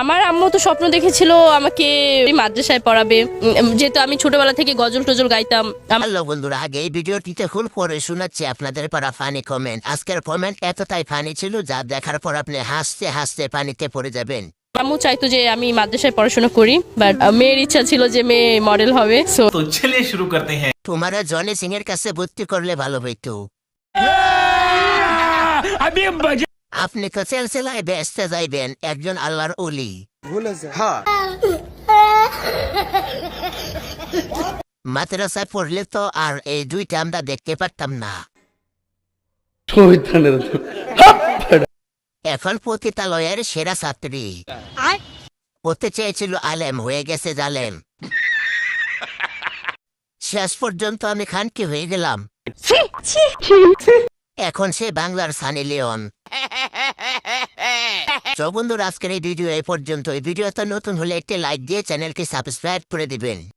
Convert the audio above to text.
আমার আম্মু তো স্বপ্ন দেখেছিল আমাকে মাদ্রাসায় পড়াবে। যেহেতু আমি ছোটবেলা থেকে গজল টজল গাইতাম হ্যালো বন্ধুরা আগে এই ভিডিওটিতে খুব পরে শোনাচ্ছি আপনাদের পড়া ফানি কমেন্ট আজকের কমেন্ট এতটাই ফানি ছিল যা দেখার পর আপনি হাসতে হাসতে পানিতে পড়ে যাবেন। আম্মু চাইতো যে আমি মাদ্রাসায় পড়াশোনা করি বাট মেয়ের ইচ্ছা ছিল যে মেয়ে মডেল হবে সো তো চলে শুরু করতে হ্যাঁ। তোমারা জনি সিং এর কাছে ভর্তি করলে ভালো হইতো। আমি আপনি তো সেলসেলায় ব্যস্ত যাইবেন একজন আল্লাহর অলি মাদ্রাসায় পড়লে তো আর এই দুইটা আমরা দেখতে পারতাম না। এখন পতিতালয়ের সেরা ছাত্রী। হতে চেয়েছিল আলেম হয়ে গেছে জালেম। শেষ পর্যন্ত আমি খানকে হয়ে গেলাম। এখন সে বাংলার সানি লিওন। তো বন্ধুরা, আজকের এই ভিডিও এই পর্যন্ত এই ভিডিওটা নতুন হলে একটি লাইক দিয়ে চ্যানেলকে সাবস্ক্রাইব করে দিবেন।